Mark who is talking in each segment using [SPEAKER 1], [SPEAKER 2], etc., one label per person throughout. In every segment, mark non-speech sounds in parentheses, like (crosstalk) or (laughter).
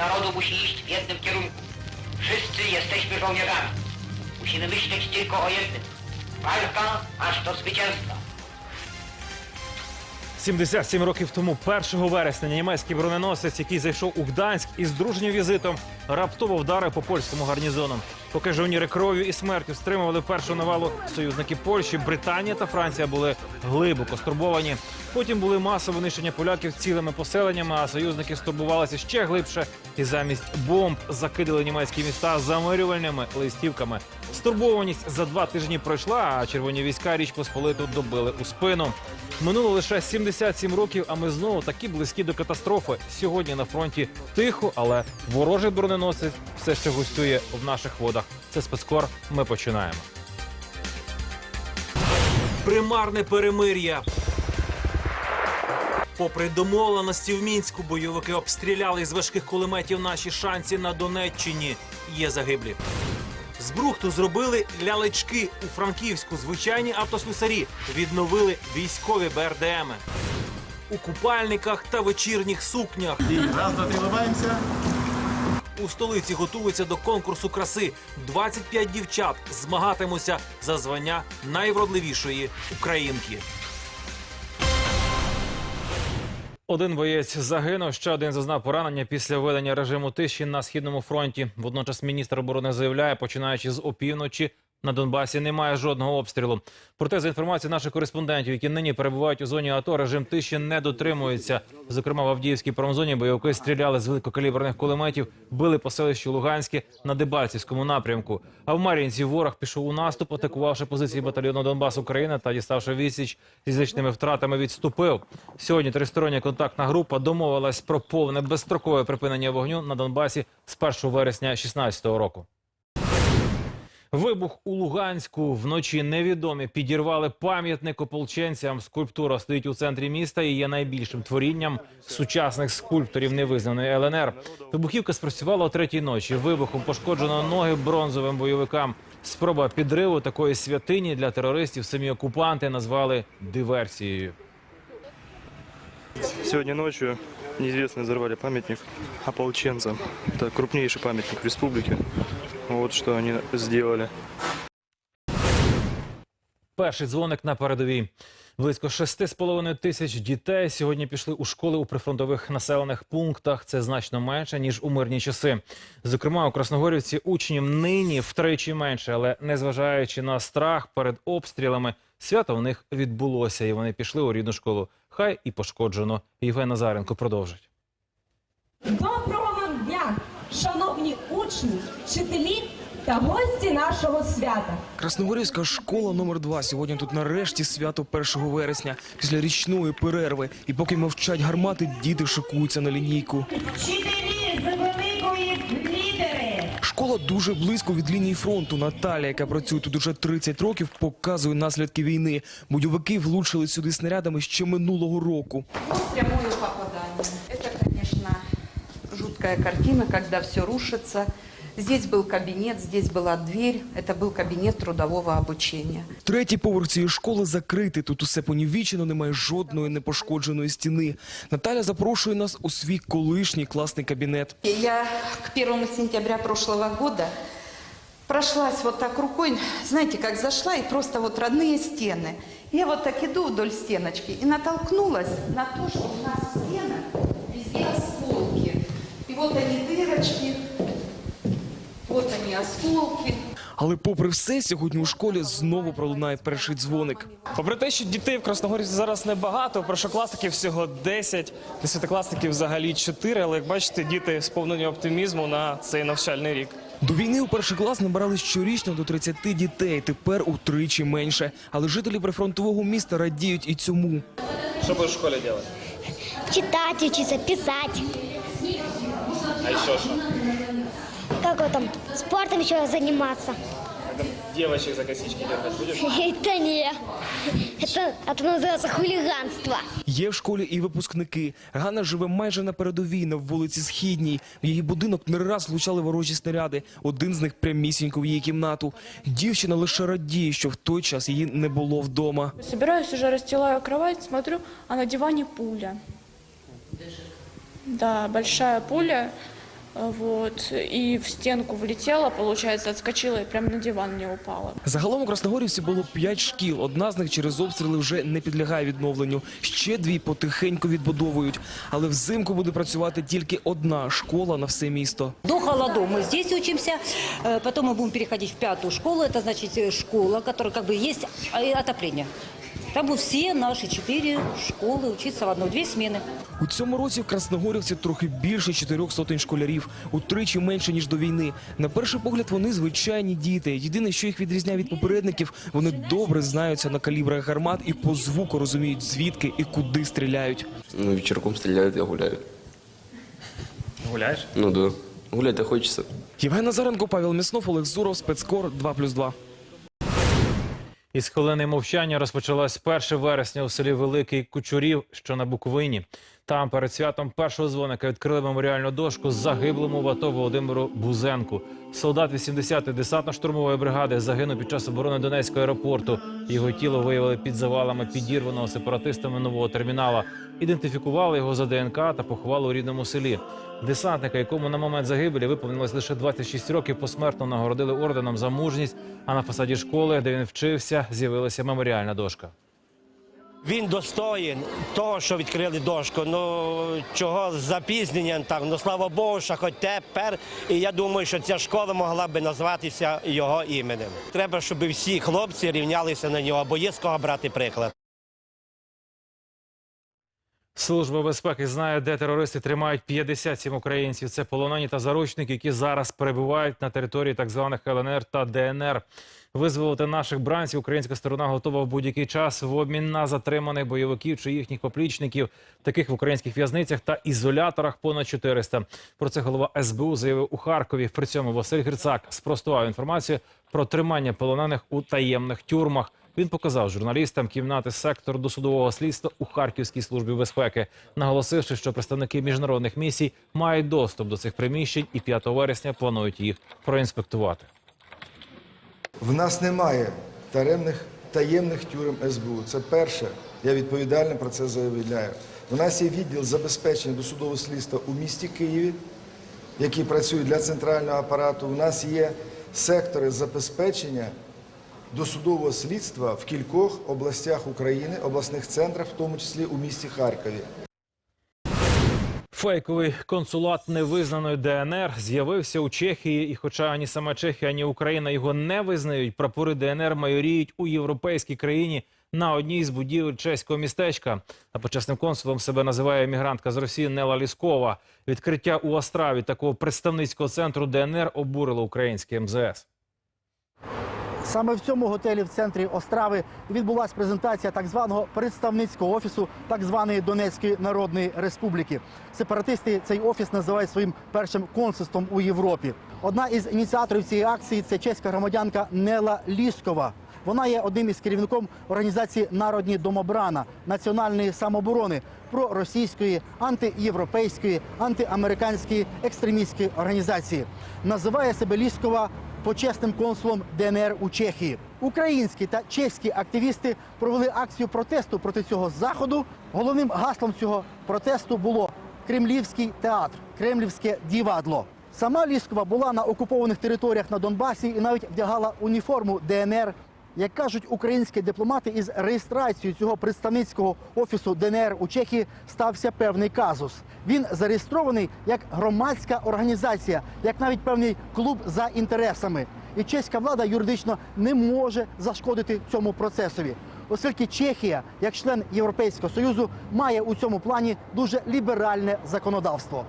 [SPEAKER 1] Narodu musi iść w jednym kierunku. Wszyscy jesteśmy żołnierzami. Musimy myśleć tylko o jednym. Walka aż do zwycięstwa.
[SPEAKER 2] 77 років тому, 1 вересня, німецький броненосець, який зайшов у Гданськ із дружнім візитом, раптово вдарив по польському гарнізону. Поки жовніри кров'ю і смертю стримували першу навалу, союзники Польщі, Британія та Франція були глибоко стурбовані. Потім були масове винищення поляків цілими поселеннями, а союзники стурбувалися ще глибше і замість бомб закидали німецькі міста замирювальними листівками. Стурбованість за два тижні пройшла, а червоні війська річ Посполиту добили у спину. Минуло лише 77 років, а ми знову такі близькі до катастрофи. Сьогодні на фронті тихо, але ворожий броненосець все ще гостює в наших водах. Це спецкор. Ми починаємо. Примарне перемир'я. Попри домовленості в мінську, бойовики обстріляли з важких кулеметів наші шанси на Донеччині. Є загиблі. З брухту зробили лялечки у Франківську. Звичайні автослюсарі відновили військові БРДМи. У купальниках та вечірніх сукнях
[SPEAKER 3] Раз, два, три, улыбаемся.
[SPEAKER 2] у столиці готуються до конкурсу краси. 25 дівчат змагатимуться за звання найвродливішої українки. Один боєць загинув, ще один зазнав поранення після введення режиму тиші на східному фронті. Водночас міністр оборони заявляє, починаючи з опівночі. На Донбасі немає жодного обстрілу. Проте, за інформацією наших кореспондентів, які нині перебувають у зоні АТО, режим тиші не дотримується. Зокрема, в Авдіївській промзоні бойовики стріляли з великокаліберних кулеметів, били по селищу Луганське на Дебальцівському напрямку. А в Мар'їнці ворог пішов у наступ, атакувавши позиції батальйону Донбас Україна та діставши відсіч зі значними втратами, відступив. Сьогодні тристороння контактна група домовилась про повне безстрокове припинення вогню на Донбасі з 1 вересня 2016 року. Вибух у Луганську вночі невідомі підірвали пам'ятник ополченцям. Скульптура стоїть у центрі міста і є найбільшим творінням сучасних скульпторів невизнаної ЛНР. Вибухівка спрацювала о третій ночі. Вибухом пошкоджено ноги бронзовим бойовикам. Спроба підриву такої святині для терористів самі окупанти назвали диверсією.
[SPEAKER 4] Сегодня ночью неизвестные взорвали памятник ополченцам. Это крупнейший памятник в республике. Вот что они сделали.
[SPEAKER 2] Перший дзвоник на передовій. Близько 6,5 тисяч дітей сьогодні пішли у школи у прифронтових населених пунктах. Це значно менше ніж у мирні часи. Зокрема, у Красногорівці учнів нині втричі менше, але незважаючи на страх перед обстрілами, свято в них відбулося, і вони пішли у рідну школу. Хай і пошкоджено. Євген Назаренко продовжить.
[SPEAKER 5] Доброго шановні учні, вчителі та гості нашого свята.
[SPEAKER 6] Красногорівська школа номер 2 Сьогодні тут нарешті свято 1 вересня. Після річної перерви. І поки мовчать гармати, діти шикуються на лінійку.
[SPEAKER 5] Вчителі з великої літери.
[SPEAKER 6] Школа дуже близько від лінії фронту. Наталя, яка працює тут уже 30 років, показує наслідки війни. Бойовики влучили сюди снарядами ще минулого року.
[SPEAKER 7] попадание. Это, конечно, жуткая картина, когда все рушится. Здесь был кабинет, здесь была дверь. Это был кабинет трудового обучения.
[SPEAKER 6] Третій поверх цієї школи закритий. Тут усе понівічено, немає жодної непошкодженої стіни. Наталя запрошує нас у свій колишній класний кабінет.
[SPEAKER 7] Я к 1 сентября прошлого года прошлась вот так рукой, знаете, как зашла, и просто вот родные стены. Я вот так иду вдоль стеночки и натолкнулась на то, что у нас в стенах везде осколки. И вот они дырочки, вот они осколки.
[SPEAKER 6] Але попри все, сьогодні у школі знову пролунає перший дзвоник.
[SPEAKER 8] Попри те, що дітей в Красногорівці зараз небагато, першокласників всього 10, десятикласників взагалі 4, але як бачите, діти сповнені оптимізму на цей навчальний рік.
[SPEAKER 6] До війни у перший клас набирали щорічно до 30 дітей, тепер утричі менше. Але жителі прифронтового міста радіють і цьому.
[SPEAKER 8] Що будеш в школі робити?
[SPEAKER 9] читать, учиться, писать
[SPEAKER 8] А ще що?
[SPEAKER 9] Как вот там, спортом еще заниматься.
[SPEAKER 8] Дівчаток за косички дергати будеш? (laughs)
[SPEAKER 9] Это не. Это, это называется хулиганство.
[SPEAKER 6] Є в школі і випускники. Ганна живе майже на передовій на вулиці Східній. В її будинок не раз влучали ворожі снаряди. Один з них прямісінько в її кімнату. Дівчина лише радіє, що в той час її не було вдома.
[SPEAKER 10] Собираюсь уже, расстилаю кровать, смотрю, а на диване пуля. Да, большая пуля. а, вот, и в стенку влетела, получается, отскочила и прямо на диван мне упала.
[SPEAKER 6] Загалом у Красногорівці було п'ять шкіл. Одна з них через обстріли вже не підлягає відновленню. Ще дві потихеньку відбудовують. Але взимку буде працювати тільки одна школа на все місто.
[SPEAKER 3] До холодов мы здесь учимся, э, потом мы будем переходить в пятую школу, это значит э, школа, которая как бы есть э, отопление. Там будут все наши четыре школы учиться в одной, две смены.
[SPEAKER 6] У цьому році в Красногорівці трохи більше чотирьох сотень школярів, утричі менше ніж до війни. На перший погляд вони звичайні діти. Єдине, що їх відрізняє від попередників, вони добре знаються на калібрах гармат і по звуку розуміють звідки і куди стріляють.
[SPEAKER 11] Ну, вечерком стреляют, я гуляю.
[SPEAKER 2] Гуляєш?
[SPEAKER 11] Ну да. Гулять-то хочется.
[SPEAKER 6] Євген Назаренко, Павел Мяснов, Олег Зуров, спецкор 2+,2.
[SPEAKER 2] Із хвилини мовчання розпочалась 1 вересня у селі Великий Кучурів, що на Буковині. Там перед святом першого дзвоника відкрили меморіальну дошку загиблому в АТО Володимиру Бузенку. Солдат 80-ї десантно-штурмової бригади загинув під час оборони Донецького аеропорту. Його тіло виявили під завалами підірваного сепаратистами нового термінала. Ідентифікували його за ДНК та поховали у рідному селі. Десантника, якому на момент загибелі виповнилось лише 26 років, посмертно нагородили орденом за мужність. А на фасаді школи, де він вчився, з'явилася меморіальна дошка.
[SPEAKER 12] Він достоїн того, що відкрили дошку. Ну чого з запізненням так. Ну слава Богу, що хоч тепер. І я думаю, що ця школа могла би назватися його іменем. Треба, щоб всі хлопці рівнялися на нього, бо є з кого брати приклад.
[SPEAKER 2] Служба безпеки знає, де терористи тримають 57 українців. Це полонені та заручники, які зараз перебувають на території так званих ЛНР та ДНР. Визволити наших бранців українська сторона готова в будь-який час в обмін на затриманих бойовиків чи їхніх поплічників. Таких в українських в'язницях та ізоляторах понад 400. Про це голова СБУ заявив у Харкові. При цьому Василь Грицак спростував інформацію про тримання полонених у таємних тюрмах. Він показав журналістам кімнати сектору досудового слідства у Харківській службі безпеки, наголосивши, що представники міжнародних місій мають доступ до цих приміщень і 5 вересня планують їх проінспектувати.
[SPEAKER 13] В нас немає таємних, таємних тюрем СБУ. Це перше. Я відповідально про це заявляю. У нас є відділ забезпечення досудового слідства у місті Києві, який працює для центрального апарату. У нас є сектори забезпечення досудового слідства в кількох областях України, обласних центрах, в тому числі у місті Харкові.
[SPEAKER 2] Фейковий консулат невизнаної ДНР з'явився у Чехії, і хоча ані сама Чехія, ані Україна його не визнають, прапори ДНР майоріють у європейській країні на одній з будівель чеського містечка. А почесним консулом себе називає емігрантка з Росії Нела Ліскова. Відкриття у Остраві такого представницького центру ДНР обурило українське МЗС.
[SPEAKER 14] Саме в цьому готелі в центрі Острави відбулася презентація так званого представницького офісу так званої Донецької Народної Республіки. Сепаратисти цей офіс називають своїм першим консульством у Європі. Одна із ініціаторів цієї акції це чеська громадянка Нела Ліскова. Вона є одним із керівником організації Народні домобрана національної самооборони проросійської, антиєвропейської, антиамериканської екстремістської організації. Називає себе Ліскова почесним консулом ДНР у Чехії. Українські та чеські активісти провели акцію протесту проти цього заходу. Головним гаслом цього протесту було Кремлівський театр, Кремлівське дівадло. Сама Ліскова була на окупованих територіях на Донбасі і навіть вдягала уніформу ДНР. Як кажуть українські дипломати, із реєстрацією цього представницького офісу ДНР у Чехії стався певний казус. Він зареєстрований як громадська організація, як навіть певний клуб за інтересами. І чеська влада юридично не може зашкодити цьому процесові, оскільки Чехія, як член Європейського союзу, має у цьому плані дуже ліберальне законодавство.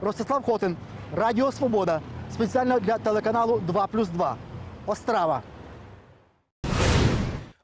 [SPEAKER 14] Ростислав Хотин, Радіо Свобода, спеціально для телеканалу 2+,2. Острава.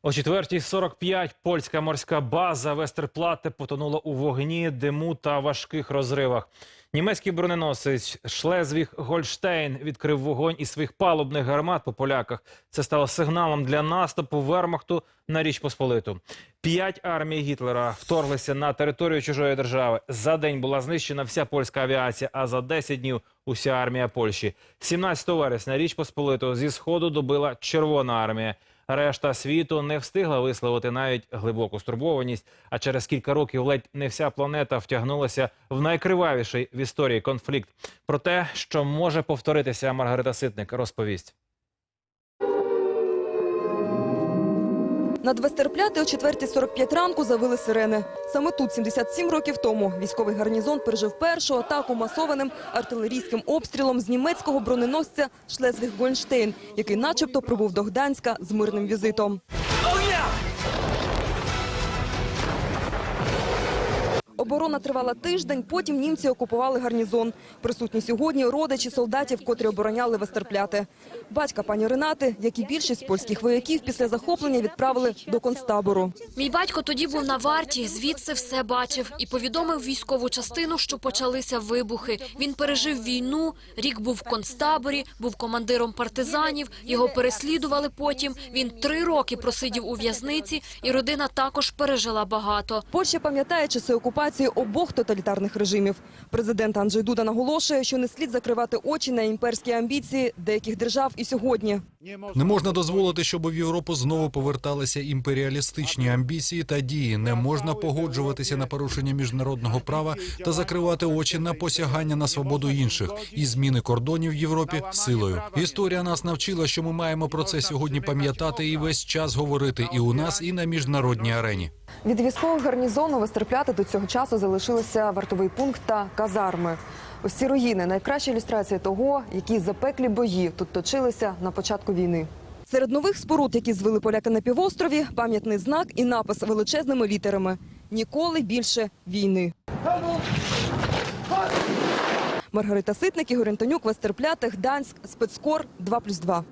[SPEAKER 2] О 4.45 польська морська база Вестерплате потонула у вогні, диму та важких розривах. Німецький броненосець Шлезвіг Гольштейн відкрив вогонь із своїх палубних гармат по поляках. Це стало сигналом для наступу Вермахту на Річ Посполиту. П'ять армій Гітлера вторглися на територію чужої держави. За день була знищена вся польська авіація, а за 10 днів уся армія Польщі. 17 вересня Річ Посполиту зі сходу добила Червона армія. Решта світу не встигла висловити навіть глибоку стурбованість. А через кілька років ледь не вся планета втягнулася в найкривавіший в історії конфлікт. Про те, що може повторитися, Маргарита Ситник розповість.
[SPEAKER 15] Над Вестерпляти о 4.45 ранку завили сирени. Саме тут, 77 років тому, військовий гарнізон пережив першу атаку масованим артилерійським обстрілом з німецького броненосця Шлезвіг-Гольнштейн, який начебто прибув до Гданська з мирним візитом. Оборона тривала тиждень, потім німці окупували гарнізон. Присутні сьогодні родичі солдатів, котрі обороняли Вестерпляти. Батька пані Ренати, як і більшість польських вояків, після захоплення відправили до концтабору.
[SPEAKER 16] Мій батько тоді був на варті, звідси все бачив і повідомив військову частину, що почалися вибухи. Він пережив війну, рік був в концтаборі, був командиром партизанів. Його переслідували потім. Він три роки просидів у в'язниці, і родина також пережила багато.
[SPEAKER 15] Польща пам'ятає часи окупації обох тоталітарних режимів. Президент Анджей Дуда наголошує, що не слід закривати очі на імперські амбіції деяких держав і сьогодні.
[SPEAKER 17] Не можна дозволити, щоб в Європу знову поверталися імперіалістичні амбіції та дії. Не можна погоджуватися на порушення міжнародного права та закривати очі на посягання на свободу інших і зміни кордонів в Європі силою. Історія нас навчила, що ми маємо про це сьогодні пам'ятати і весь час говорити і у нас, і на міжнародній арені.
[SPEAKER 15] Від військового гарнізону Вестерпляти до цього часу залишилися вартовий пункт та казарми. Ось ці руїни найкраща ілюстрація того, які запеклі бої тут точилися на початку війни. Серед нових споруд, які звели поляки на півострові, пам'ятний знак і напис величезними літерами: ніколи більше війни. Маргарита Ситник, Ігор Антонюк, Вестерпляти, Гданськ, спецкор 2+,2.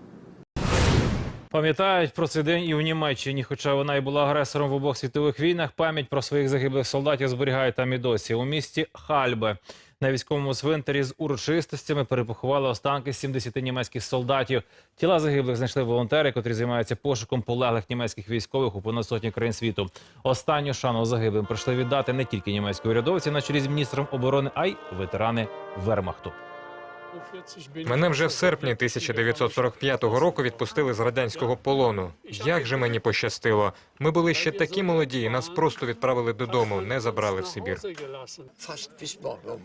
[SPEAKER 2] Пам'ятають про цей день і в Німеччині, хоча вона і була агресором в обох світових війнах. Пам'ять про своїх загиблих солдатів зберігають там і досі. У місті Хальбе на військовому цвинтарі з урочистостями перепоховали останки 70 німецьких солдатів. Тіла загиблих знайшли волонтери, котрі займаються пошуком полеглих німецьких військових у понад сотні країн світу. Останню шану загиблим прийшли віддати не тільки німецькі урядовці на чолі з міністром оборони, а й ветерани Вермахту.
[SPEAKER 18] Мене вже в серпні 1945 року відпустили з радянського полону. Як же мені пощастило? Ми були ще такі молоді, і нас просто відправили додому, не забрали в Сибір.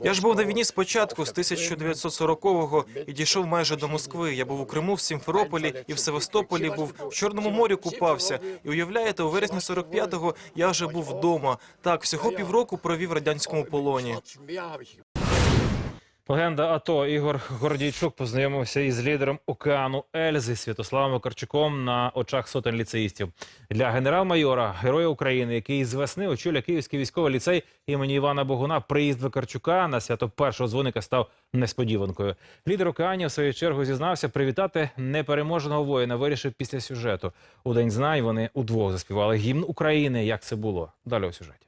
[SPEAKER 19] Я ж був на війні спочатку, з 1940-го, і дійшов майже до Москви. Я був у Криму, в Сімферополі і в Севастополі був, в Чорному морі купався. І уявляєте, у вересні 45-го я вже був вдома. Так, всього півроку провів в радянському полоні.
[SPEAKER 2] Легенда АТО Ігор Гордійчук познайомився із лідером океану Ельзи Святославом Вакарчуком на очах сотень ліцеїстів. Для генерал-майора, героя України, який з весни очолює Київський військовий ліцей імені Івана Богуна, приїзд Вакарчука на свято першого дзвоника став несподіванкою. Лідер океанів в свою чергу зізнався привітати непереможеного воїна. Вирішив після сюжету. У день знань вони удвох заспівали гімн України. Як це було? Далі у сюжеті.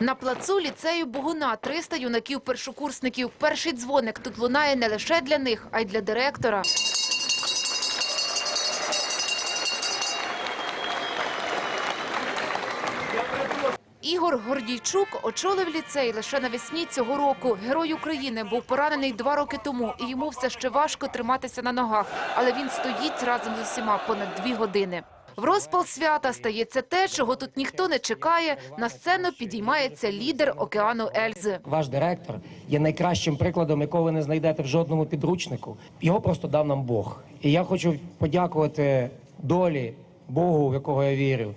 [SPEAKER 20] На плацу ліцею Богуна 300 юнаків-першокурсників. Перший дзвоник тут лунає не лише для них, а й для директора. Ігор Гордійчук очолив ліцей лише навесні цього року. Герой України був поранений два роки тому, і йому все ще важко триматися на ногах. Але він стоїть разом з усіма понад дві години. В розпал свята стається те, чого тут ніхто не чекає. На сцену підіймається лідер океану Ельзи.
[SPEAKER 21] Ваш директор є найкращим прикладом, якого ви не знайдете в жодному підручнику. Його просто дав нам Бог. І я хочу подякувати долі, Богу, в якого я вірю,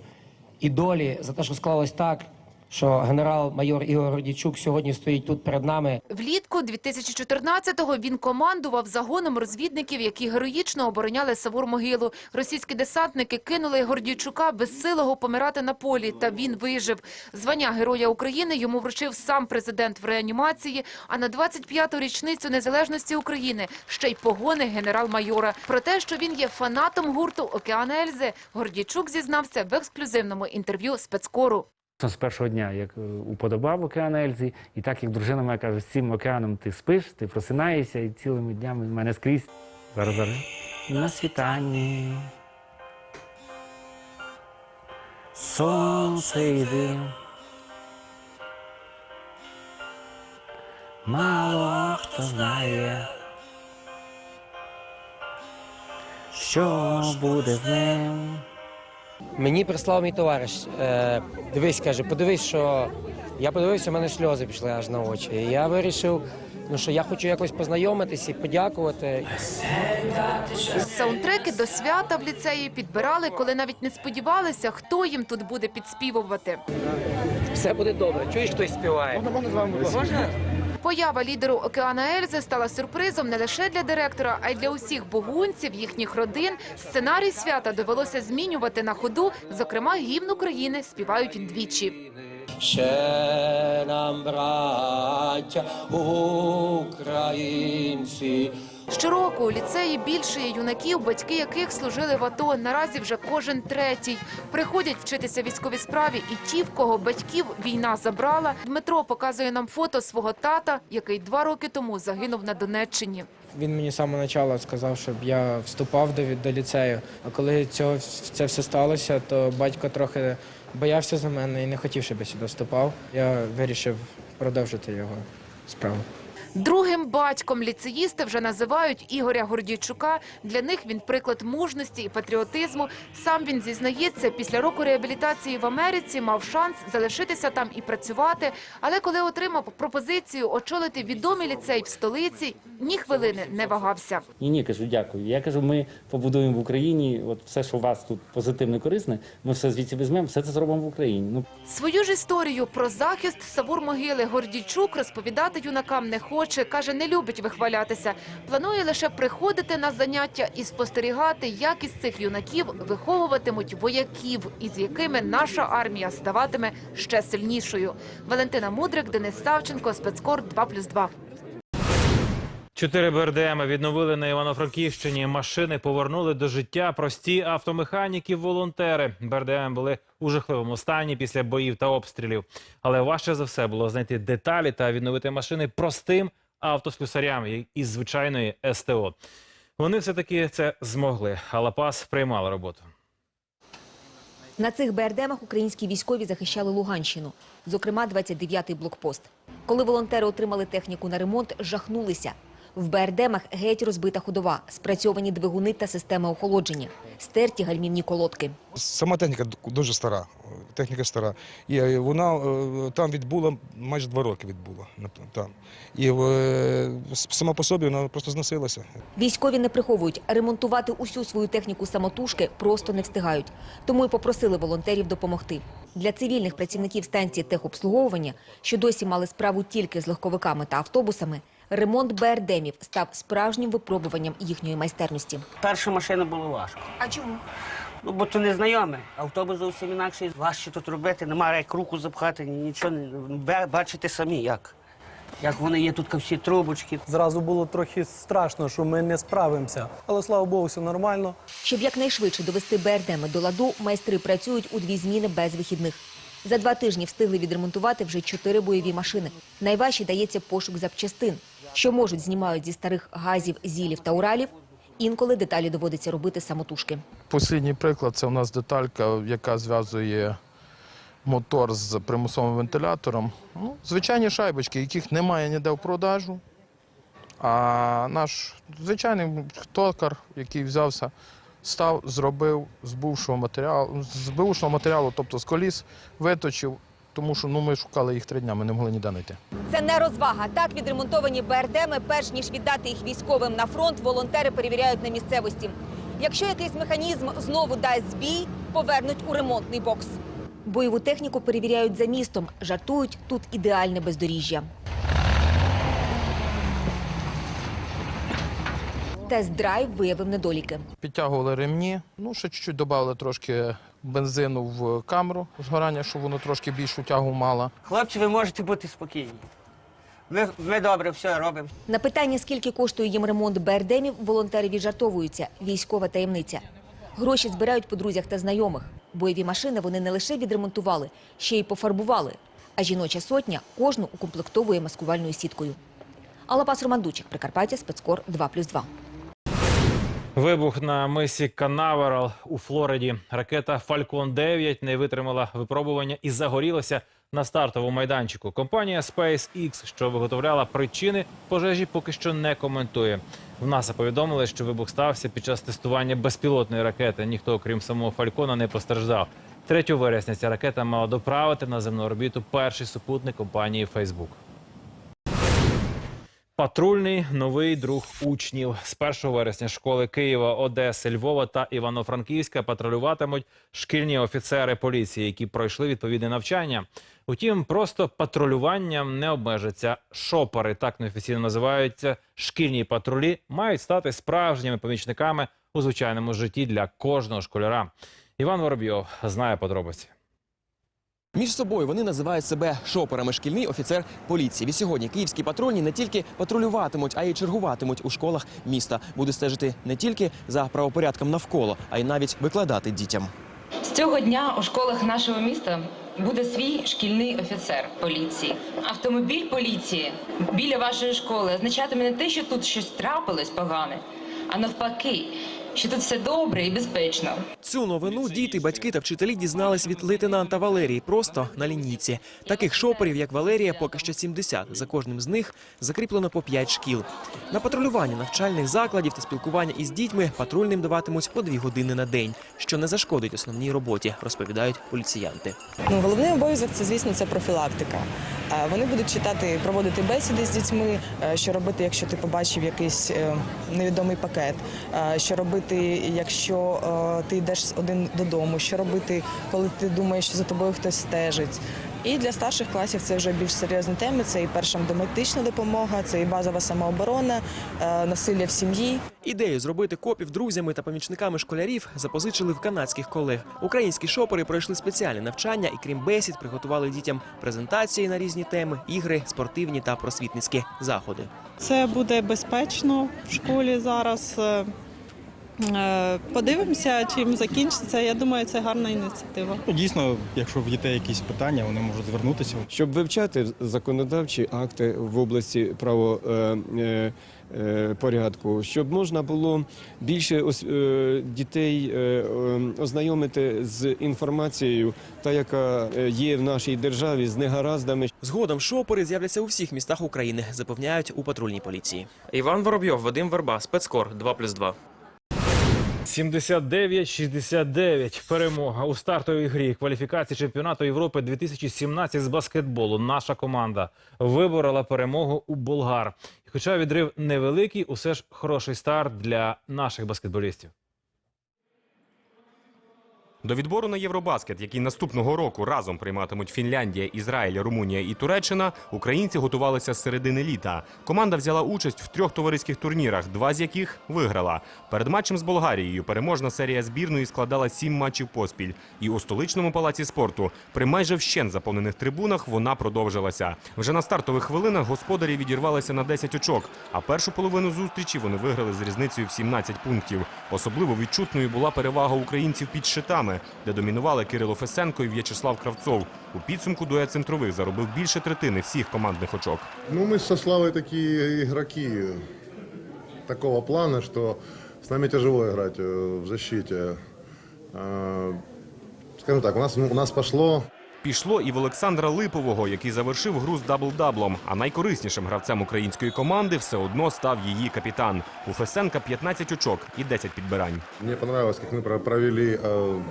[SPEAKER 21] і долі за те, що склалось так, що генерал-майор Ігор Гордійчук сьогодні стоїть тут перед нами.
[SPEAKER 20] Влітку 2014-го він командував загоном розвідників, які героїчно обороняли Савур-могилу. Російські десантники кинули Гордійчука безсилого помирати на полі, та він вижив. Звання Героя України йому вручив сам президент в реанімації, а на 25-ту річницю незалежності України ще й погони генерал-майора. Про те, що він є фанатом гурту «Океан Ельзи», Гордійчук зізнався в ексклюзивному інтерв'ю спецкору.
[SPEAKER 22] З першого дня, як е, уподобав океан Ельзі, і так як дружина моя каже, з цим океаном ти спиш, ти просинаєшся, і цілими днями в мене скрізь. Зараз зараз. На світанні. Сонце йде. Мало хто знає, що буде з ним.
[SPEAKER 21] Мені прислав мій товариш. Е, дивись, каже, подивись, що я подивився, у мене сльози пішли аж на очі. І я вирішив, ну що я хочу якось познайомитись і подякувати.
[SPEAKER 20] Саундтреки до свята в ліцеї підбирали, коли навіть не сподівалися, хто їм тут буде підспівувати.
[SPEAKER 21] Все буде добре. Чуєш, хтось співає? Можна?
[SPEAKER 20] Поява лідеру Океана Ельзи стала сюрпризом не лише для директора, а й для усіх богунців, їхніх родин. Сценарій свята довелося змінювати на ходу. Зокрема, гімн України співають двічі.
[SPEAKER 21] Ще нам, браття, українці.
[SPEAKER 20] Щороку у ліцеї більше юнаків, батьки яких служили в АТО. Наразі вже кожен третій. Приходять вчитися військовій справі і ті, в кого батьків війна забрала. Дмитро показує нам фото свого тата, який два роки тому загинув на Донеччині.
[SPEAKER 23] Він мені з самого початку сказав, щоб я вступав до, до ліцею. А коли цього це все сталося, то батько трохи боявся за мене і не хотів, щоб я сюди вступав. Я вирішив продовжити його справу.
[SPEAKER 20] Другим батьком ліцеїсти вже називають Ігоря Гордійчука. Для них він приклад мужності і патріотизму. Сам він зізнається, після року реабілітації в Америці мав шанс залишитися там і працювати. Але коли отримав пропозицію очолити відомий ліцей в столиці, ні хвилини не вагався.
[SPEAKER 22] Ні, ні, кажу, дякую. Я кажу, ми побудуємо в Україні. От все, що у вас тут позитивне, корисне, ми все звідси візьмемо, все це зробимо в Україні. Ну
[SPEAKER 20] Свою ж історію про захист Савур могили Гордійчук розповідати юнакам не хоче. Каже, не любить вихвалятися. Планує лише приходити на заняття і спостерігати, як із цих юнаків виховуватимуть вояків, із якими наша армія ставатиме ще сильнішою. Валентина Мудрик, Денис Савченко, спецкор 2+,2.
[SPEAKER 2] Чотири БРДМ відновили на Івано-Франківщині. Машини повернули до життя прості автомеханіки-волонтери. БРДМ були у жахливому стані після боїв та обстрілів. Але важче за все було знайти деталі та відновити машини простим автослюсарям із звичайної СТО. Вони все-таки це змогли. А Лапас приймала роботу.
[SPEAKER 24] На цих БРДМах українські військові захищали Луганщину, зокрема 29-й блокпост. Коли волонтери отримали техніку на ремонт, жахнулися. В БРДМах геть розбита ходова, спрацьовані двигуни та система охолодження, стерті гальмівні колодки.
[SPEAKER 25] Сама техніка дуже стара. Техніка стара. І е, вона е, там відбула майже два роки відбула. Там. І е, сама по собі вона просто зносилася.
[SPEAKER 24] Військові не приховують, ремонтувати усю свою техніку самотужки просто не встигають. Тому і попросили волонтерів допомогти. Для цивільних працівників станції техобслуговування, що досі мали справу тільки з легковиками та автобусами, ремонт БРДМів став справжнім випробуванням їхньої майстерності.
[SPEAKER 26] Першу машину було важко.
[SPEAKER 24] А чому?
[SPEAKER 26] Ну, бо то незнайоме. Автобус зовсім інакший. Важче тут робити, немає як руку запхати, ні- нічого не бачите самі, як. Як вони є тут всі трубочки.
[SPEAKER 27] Зразу було трохи страшно, що ми не справимося. Але слава Богу, все нормально.
[SPEAKER 24] Щоб якнайшвидше довести БРДМи до ладу, майстри працюють у дві зміни без вихідних. За два тижні встигли відремонтувати вже чотири бойові машини. Найважче дається пошук запчастин, що можуть знімають зі старих газів, зілів та уралів. Інколи деталі доводиться робити самотужки.
[SPEAKER 28] Послідній приклад це у нас деталька, яка зв'язує мотор з примусовим вентилятором. Ну, звичайні шайбочки, яких немає ніде в продажу. А наш звичайний токар, який взявся, став, зробив з бувшого матеріалу, з бувшого матеріалу, тобто з коліс, виточив, тому що ну, ми шукали їх три дня, ми не могли ніде знайти.
[SPEAKER 24] Це не розвага. Так відремонтовані БРДМи, перш ніж віддати їх військовим на фронт, волонтери перевіряють на місцевості. Якщо якийсь механізм знову дасть збій, повернуть у ремонтний бокс. Бойову техніку перевіряють за містом. Жартують тут ідеальне бездоріжжя. Тест-драйв виявив недоліки.
[SPEAKER 28] Підтягували ремні, ну ще чуть-чуть додали трошки бензину в камеру згорання, щоб воно трошки більшу тягу мало.
[SPEAKER 26] Хлопці, ви можете бути спокійні. Ми, ми добре все робимо.
[SPEAKER 24] На питання, скільки коштує їм ремонт БРДМів, волонтери віджартовуються. Військова таємниця. Гроші збирають по друзях та знайомих. Бойові машини вони не лише відремонтували, ще й пофарбували. А жіноча сотня кожну укомплектовує маскувальною сіткою. Алапас Романдучик, Прикарпаття, спецкор 2+,2.
[SPEAKER 2] Вибух на мисі Канаверал у Флориді. Ракета Falcon 9 не витримала випробування і загорілася на стартовому майданчику. Компанія SpaceX, що виготовляла причини пожежі, поки що не коментує. В НАСА повідомили, що вибух стався під час тестування безпілотної ракети. Ніхто, окрім самого Фалькона, не постраждав. 3 вересня ця ракета мала доправити на земну орбіту перший супутник компанії Facebook. Патрульний новий друг учнів з 1 вересня школи Києва, Одеси, Львова та Івано-Франківська патрулюватимуть шкільні офіцери поліції, які пройшли відповідне навчання. Утім, просто патрулюванням не обмежиться. Шопери, так неофіційно називаються шкільні патрулі, мають стати справжніми помічниками у звичайному житті для кожного школяра. Іван Воробйов знає подробиці.
[SPEAKER 29] Між собою вони називають себе шоперами шкільний офіцер поліції. Від сьогодні київські патрульні не тільки патрулюватимуть, а й чергуватимуть у школах міста. Буде стежити не тільки за правопорядком навколо, а й навіть викладати дітям.
[SPEAKER 30] З цього дня у школах нашого міста буде свій шкільний офіцер поліції. Автомобіль поліції біля вашої школи означатиме не те, що тут щось трапилось погане, а навпаки, що тут все добре і безпечно.
[SPEAKER 29] Цю новину діти, батьки та вчителі дізнались від лейтенанта Валерії просто на лінійці. Таких шоперів, як Валерія, поки що 70. За кожним з них закріплено по 5 шкіл. На патрулювання навчальних закладів та спілкування із дітьми патрульним даватимуть по 2 години на день, що не зашкодить основній роботі, розповідають поліціянти.
[SPEAKER 31] Ну, головний обов'язок це, звісно, це профілактика. Е, Вони будуть читати, проводити бесіди з дітьми, е, що робити, якщо ти побачив якийсь е, невідомий пакет, що робити, якщо е, ти йдеш один додому, що робити, коли ти думаєш, що за тобою хтось стежить. І для старших класів це вже більш серйозні теми. Це і перша медична допомога, це і базова самооборона, е, насилля в сім'ї.
[SPEAKER 29] Ідею зробити копів друзями та помічниками школярів запозичили в канадських колег. Українські шопери пройшли спеціальне навчання і, крім бесід, приготували дітям презентації на різні теми, ігри, спортивні та просвітницькі заходи.
[SPEAKER 32] Це буде безпечно в школі зараз. Е, е, Подивимося, чим закінчиться. Я думаю, це гарна ініціатива.
[SPEAKER 33] Ну, Дійсно, якщо в дітей якісь питання, вони можуть звернутися.
[SPEAKER 34] щоб вивчати законодавчі акти в області правопорядку, щоб можна було більше е, дітей е, е, ознайомити з інформацією, та яка е, є в нашій державі з негараздами.
[SPEAKER 29] Згодом шопери з'являться у всіх містах України, запевняють у патрульній поліції. Іван Воробйов, Вадим Верба, спецкор 2+,2.
[SPEAKER 2] 79-69. Перемога у стартовій грі кваліфікації чемпіонату Європи 2017 з баскетболу. Наша команда виборола перемогу у болгар. Хоча відрив невеликий, усе ж хороший старт для наших баскетболістів.
[SPEAKER 35] До відбору на Євробаскет, який наступного року разом прийматимуть Фінляндія, Ізраїль, Румунія і Туреччина, українці готувалися з середини літа. Команда взяла участь в трьох товариських турнірах, два з яких виграла. Перед матчем з Болгарією переможна серія збірної складала сім матчів поспіль. І у столичному палаці спорту при майже вщент заповнених трибунах вона продовжилася. Вже на стартових хвилинах господарі відірвалися на 10 очок, а першу половину зустрічі вони виграли з різницею в 17 пунктів. Особливо відчутною була перевага українців під щитами, де домінували Кирило Фесенко і В'ячеслав Кравцов. У підсумку дует центрових заробив більше третини всіх командних очок.
[SPEAKER 36] Ну, ми сослали такі ігроки такого плану, що з нами тяжело играть э, в защиті. А, Скажем так, у нас, у нас пошло
[SPEAKER 35] Пішло і в Олександра Липового, який завершив гру з дабл-даблом. А найкориснішим гравцем української команди все одно став її капітан. У Фесенка 15 очок і 10 підбирань.
[SPEAKER 36] Мне понравилось, как мы про- провели э,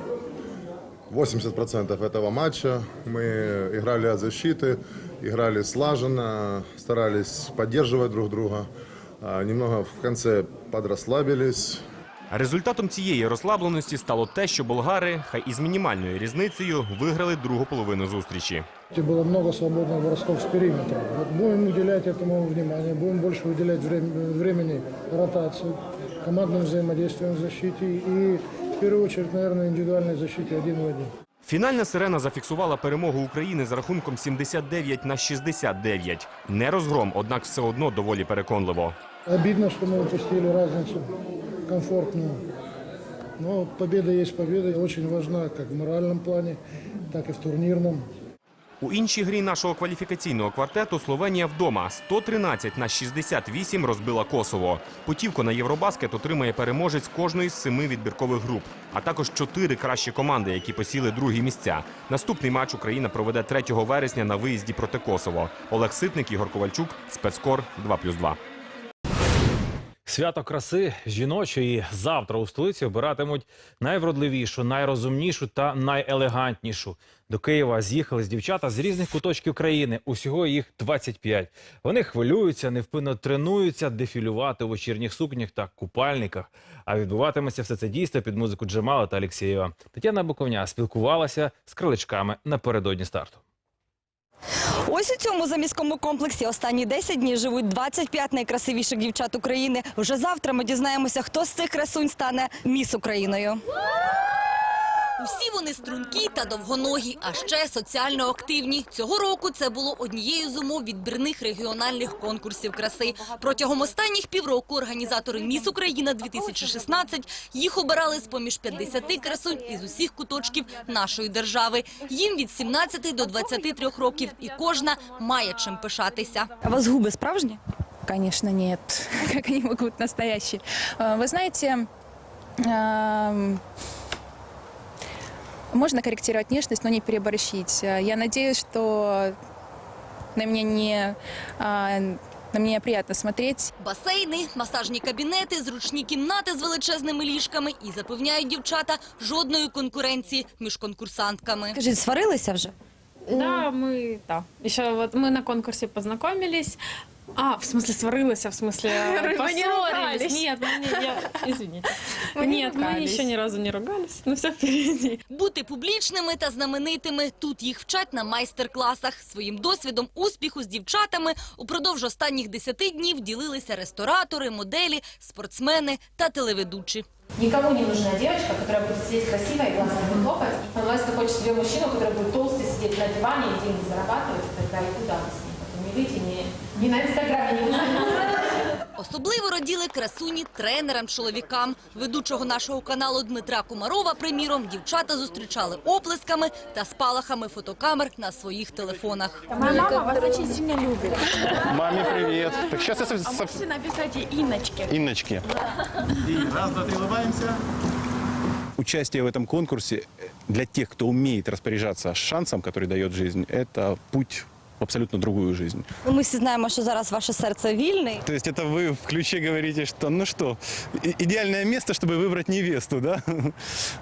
[SPEAKER 36] 80% этого матча. Мы играли от защиты, играли слаженно, старались поддерживать друг друга. А, Немного в конце подрасслабились.
[SPEAKER 35] Результатом цієї розслабленості стало те, що болгари, хай і з мінімальною різницею, виграли другу половину зустрічі.
[SPEAKER 37] Было много свободных бросков с периметра. Вот будем уделять этому внимание, будем больше уделять врем- времени ротации, командным взаимодействием в защите и, в первую очередь, наверное, индивидуальной защите один в один.
[SPEAKER 35] Фінальна сирена зафіксувала перемогу України з рахунком 79 на 69. Не розгром, однак все одно доволі переконливо.
[SPEAKER 37] Обидно, что мы упустили разницу комфортную. Но победа есть победа, очень важна как в моральном плане, так и в турнирном.
[SPEAKER 35] У іншій грі нашого кваліфікаційного квартету Словенія вдома 113 на 68 розбила Косово. Путівку на Євробаскет отримає переможець кожної з семи відбіркових груп, а також чотири кращі команди, які посіли другі місця. Наступний матч Україна проведе 3 вересня на виїзді проти Косово. Олег Ситник, Ігор Ковальчук, спецкор 2+,2.
[SPEAKER 2] Свято краси жіночої завтра у столиці обиратимуть найвродливішу, найрозумнішу та найелегантнішу. До Києва з'їхались дівчата з різних куточків країни. Усього їх 25. Вони хвилюються, невпинно тренуються дефілювати у вечірніх сукнях та купальниках. А відбуватиметься все це дійство під музику Джемала та Алексєєва. Тетяна Буковня спілкувалася з криличками напередодні старту.
[SPEAKER 38] Ось у цьому заміському комплексі останні 10 днів живуть 25 найкрасивіших дівчат України. Вже завтра ми дізнаємося, хто з цих красунь стане міс Україною. Усі вони стрункі та довгоногі, а ще соціально активні. Цього року це було однією з умов відбірних регіональних конкурсів краси. Протягом останніх півроку організатори Міс Україна 2016 їх обирали з поміж 50 красунь із усіх куточків нашої держави. Їм від 17 до 23 років, і кожна має чим пишатися. У вас губи справжні?
[SPEAKER 39] Конечно, нет. (laughs) Как они могут настоящие? А, Вы знаете, ам, можно корректировать внешность, но не переборщить. Я надеюсь, что на меня не а, на меня приятно смотреть.
[SPEAKER 38] Басейни, масажні кабінети, зручні кімнати з величезними ліжками і запевняють дівчата жодної конкуренції між конкурсантками. Кажіть, сварилися вже?
[SPEAKER 40] Да, мы, да. Еще вот мы на конкурсе познакомились. А, в смысле, сварилась, а в смысле,
[SPEAKER 39] Вы не (laughs)
[SPEAKER 40] поссорились.
[SPEAKER 39] ругались.
[SPEAKER 40] Нет, мы не, я, извините.
[SPEAKER 39] Вы не
[SPEAKER 40] Нет, мы
[SPEAKER 39] ругались.
[SPEAKER 40] еще ни разу не ругались. Ну, все впереди.
[SPEAKER 38] Бути публічними та знаменитими тут їх вчать на майстер-класах. Своїм досвідом успіху з дівчатами упродовж останніх 10 днів ділилися ресторатори, моделі, спортсмени та телеведучі.
[SPEAKER 41] Никому не нужна девочка, которая будет сидеть красиво и глазом не хлопать. Пожалуйста, хочет себе мужчину, который будет толстый, сидеть на диване и деньги зарабатывать и так далее. Куда вы с ним? Потом не выйти, не, не на Инстаграме, не на
[SPEAKER 38] Особливо раділи красуні тренерам-чоловікам. Ведучого нашого каналу Дмитра Кумарова, приміром, дівчата зустрічали оплесками та спалахами фотокамер на своїх телефонах.
[SPEAKER 41] Моя мама вас очень сильно любит.
[SPEAKER 42] Маме привет. Так сейчас я со-
[SPEAKER 41] А
[SPEAKER 42] со-
[SPEAKER 41] можете написать ей Инночке?
[SPEAKER 42] Инночке. Раз, два, три, улыбаемся. Участие в этом конкурсе для тех, кто умеет распоряжаться шансом, который дает жизнь, это путь в абсолютно другую жизнь.
[SPEAKER 38] Ну, Ми всі знаємо, що зараз ваше серце вільне.
[SPEAKER 42] То есть это вы в ключе говорите, что ну что, и- идеальное место, чтобы выбрать невесту, да? (laughs)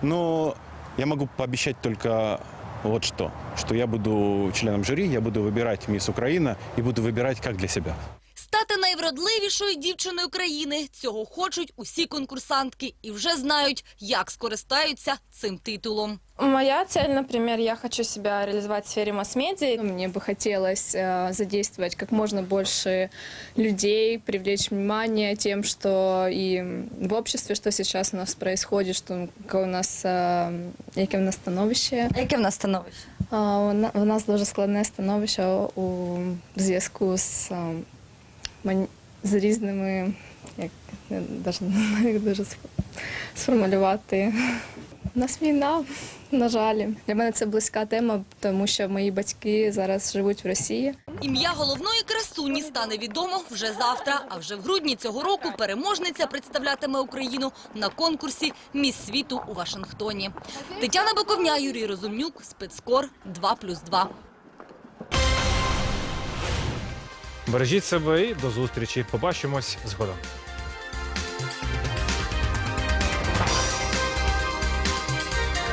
[SPEAKER 42] Но я могу пообещать только вот что, что я буду членом жюри, я буду выбирать мисс Украина и буду выбирать как для себя.
[SPEAKER 38] Стати найвродливішою дівчиною країни цього хочуть усі конкурсантки і вже знають, як скористаються цим титулом.
[SPEAKER 40] Моя цель, например, я хочу себя реализовать в сфере масс-медиа.
[SPEAKER 39] Мне бы хотелось э, задействовать как можно больше людей, привлечь внимание тем, что и в обществе, что сейчас у нас происходит, что яке у нас э, яке в нас становище.
[SPEAKER 38] Яке в нас становище?
[SPEAKER 39] А, у на- У нас дуже складне становище у зв'язку з, е, ман- з різними, як я навіть не знаю, як дуже сф- сформулювати. У нас війна, на жаль. Для мене це близька тема, тому що мої батьки зараз живуть в Росії.
[SPEAKER 38] Ім'я головної красуні стане відомо вже завтра. А вже в грудні цього року переможниця представлятиме Україну на конкурсі Міс світу у Вашингтоні. Тетяна Боковня, Юрій Розумнюк, спецкор 2+,2.
[SPEAKER 2] Бережіть себе і до зустрічі. Побачимось згодом.